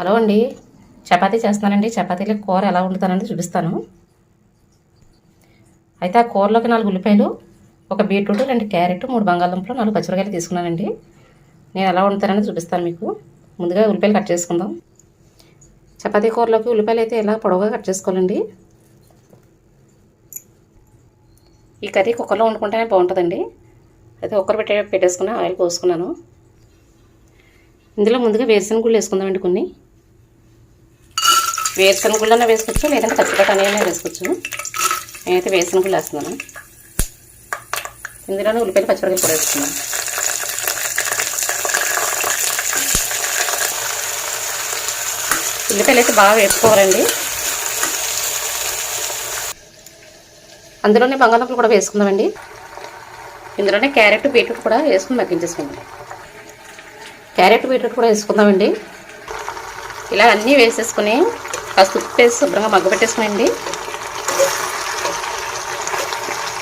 Hello అండి. చపాతీ చేస్తున్నానండి. చపాతీలో కూర ఎలా వండుతానండి చూపిస్తాను. అయితే ఆ కూరలోకి నాలుగు ఉల్లిపాయలు ఒక బీట్రూట్ రెండు క్యారెట్ మూడు బంగాళదుంపలు నాలుగు పచ్చిమిరకాయలు తీసుకున్నానండి. నేను ఎలా వండుతానని చూపిస్తాను మీకు. ముందుగా ఉల్లిపాయలు కట్ చేసుకుందాం. చపాతీ కూరలోకి ఉల్లిపాయలు అయితే ఇలా పొడవుగా కట్ చేసుకోవాలండి? ఈ కర్రీ కుక్కర్లో వండుకుంటేనే బాగుంటుందండి. అయితే కుక్కర్ పెట్టే పెట్టేసుకుని ఆయిల్ పోసుకున్నాను. ఇందులో ముందుగా వేరుశనగ గుళ్ళు వేసుకుందామండి కొన్ని. వేరుశనగ గుళ్ళన వేసుకోవచ్చు లేదంటే పచ్చిపట్టు అయినా వేసుకోవచ్చు నేనైతే వేరుశనగ గుళ్ళు వేస్తున్నాను. ఇందులోనే ఉల్లిపాయలు పచ్చిమిరకాయలు కూడా వేసుకున్నాను ఉల్లిపాయలు అయితే బాగా వేసుకోవాలండి. అందులోనే బంగాళదుంపలు కూడా వేసుకుందామండి. ఇందులోనే క్యారెట్ బీట్రూట్ కూడా వేసుకుని మగ్గించేసుకుందాం క్యారెట్ బీట్రూట్ కూడా వేసుకుందామండి. ఇలా అన్నీ వేసేసుకుని కాస్త ఉప్పు వేసి శుభ్రంగా మగ్గ పెట్టేసుకునండి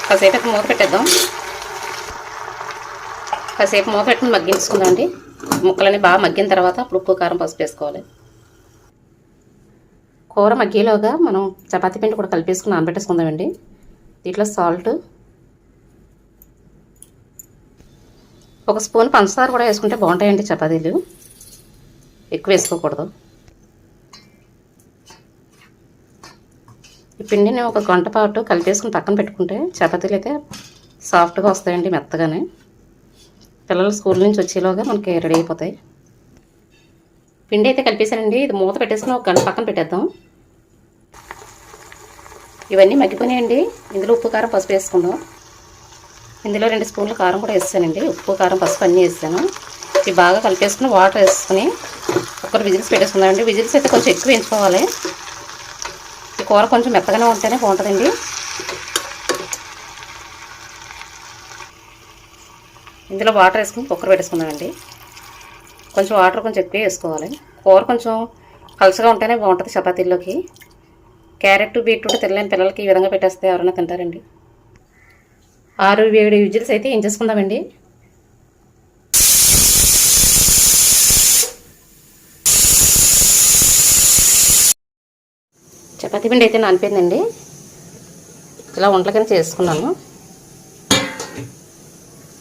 కాసేపు మూత పెట్టేద్దాం. కాసేపు మూత పెట్టుకుని మగ్గించుకుందామండి. ముక్కలన్నీ బాగా మగ్గిన తర్వాత అప్పుడు ఉప్పు కారం పసుపు వేసుకోవాలి. కూర మగ్గేలోగా మనం చపాతీ పిండి కూడా కలిపేసుకుని నానబెట్టేసుకుందామండి. దీంట్లో సాల్ట్ ఒక స్పూన్ పంచదార కూడా వేసుకుంటే బాగుంటాయండి చపాతీలు. ఎక్కువ వేసుకోకూడదు. ఈ పిండిని ఒక గంట పాటు కలిపేసుకుని పక్కన పెట్టుకుంటే చపాతీలు అయితే సాఫ్ట్గా వస్తాయండి మెత్తగానే. పిల్లలు స్కూల్ నుంచి వచ్చేలోగా మనకి రెడీ అయిపోతాయి. పిండి అయితే కలిపేసానండి ఇది మూత పెట్టేసుకుని ఒక గంట పక్కన పెట్టేద్దాం. ఇవన్నీ మగ్గిపోయినాయండి. ఇందులో ఉప్పు కారం పసుపు వేసుకుందాం. ఇందులో రెండు స్పూన్లు కారం కూడా వేసానండి ఉప్పు కారం పసుపు అన్నీ వేసాను. ఇవి బాగా కలిపేసుకుని వాటర్ వేసుకుని ఒకరు విజిల్స్ పెట్టేసుకుందామండి. విజిల్స్ అయితే కొంచెం ఎక్కువ వేయించుకోవాలి. కూర కొంచెం మెత్తగానే ఉంటేనే బాగుంటుందండి. ఇందులో వాటర్ వేసుకుని కుక్కర్ పెట్టేసుకుందామండి. కొంచెం వాటర్ కొంచెం ఎక్కువ వేసుకోవాలి. కూర కొంచెం పలుచగా ఉంటేనే బాగుంటుంది చపాతీల్లోకి. క్యారెట్ బీట్రూట్ తినలేని పిల్లలకి ఈ విధంగా పెట్టేస్తే ఎవరైనా తింటారండి. ఆరు ఏడు విజిల్స్ అయితే ఏం చేసుకుందామండి? చపాతీ పిండి అయితే నానిపోయిందండి. ఇలా వంటలకని చేసుకున్నాను.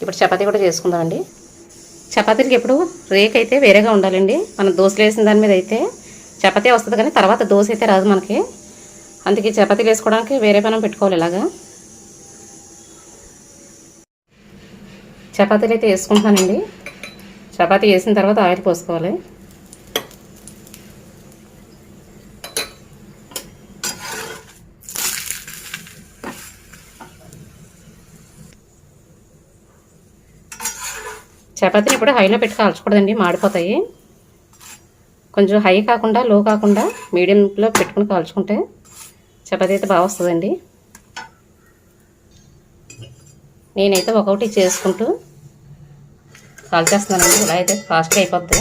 ఇప్పుడు చపాతీ కూడా చేసుకుందామండి. చపాతీలకి ఎప్పుడు రేక్ అయితే వేరేగా ఉండాలండి. మనం దోశలు వేసిన దాని మీద అయితే చపాతీ వస్తుంది కానీ తర్వాత దోశ అయితే రాదు మనకి. అందుకే చపాతీలు వేసుకోవడానికి వేరే పనం పెట్టుకోవాలి ఇలాగా. చపాతీలు అయితే వేసుకుంటానండి చపాతీ వేసిన తర్వాత ఆయిల్ పోసుకోవాలి. చపాతీని ఇప్పుడు హైలో పెట్టి కాల్చకూడదండి మాడిపోతాయి. కొంచెం హై కాకుండా లో కాకుండా మీడియంలో పెట్టుకుని కాల్చుకుంటే చపాతీ అయితే బాగా వస్తుందండి. నేనైతే ఒక్కొక్కటి చేసుకుంటూ కాల్చేస్తున్నానండి ఇలా అయితే ఫాస్ట్గా అయిపోద్ది.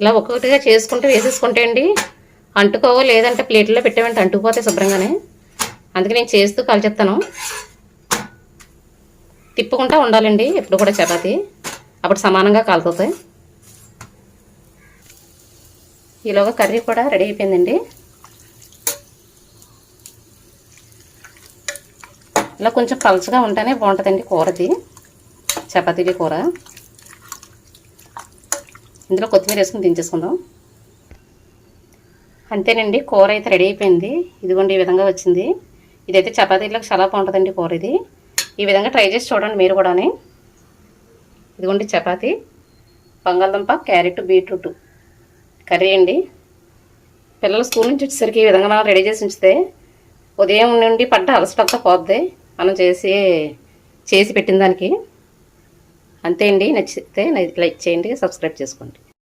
ఇలా ఒక్కొక్కటిగా చేసుకుంటూ వేసేసుకుంటే అండి అంటుకోవో లేదంటే ప్లేట్లో పెట్టామంటే అంటుకుపోతాయి శుభ్రంగానే. అందుకే నేను చేస్తూ కాల్చేస్తాను. తిప్పుకుంటూ ఉండాలండి ఎప్పుడు కూడా చపాతీ. అప్పుడు సమానంగా కాలుతుంది. ఈలోగా కర్రీ కూడా రెడీ అయిపోయిందండి. ఇలా కొంచెం పలుచగా ఉంటేనే బాగుంటుందండి కూరది. చపాతీలి కూర. ఇందులో కొత్తిమీర వేసుకుని దించేసుకుందాం. అంతేనండి కూర అయితే రెడీ అయిపోయింది. ఇదిగోండి ఈ విధంగా వచ్చింది. ఇదైతే చపాతీలకు చాలా బాగుంటుందండి కూర ఇది. ఈ విధంగా ట్రై చేసి చూడండి మీరు కూడాని. ఇదిగోండి చపాతీ బంగాళదుంప క్యారెట్ బీట్రూట్ కర్రీ అండి. పిల్లలు స్కూల్ నుంచి వచ్చేసరికి ఈ విధంగా మనం రెడీ చేసి ఉంచితే ఉదయం నుండి పడ్డ అలసటంతా పోద్ది. మనం చేసి చేసి పెట్టిన దానికి. అంతే అండి. నచ్చితే లైక్ చేయండి సబ్స్క్రైబ్ చేసుకోండి.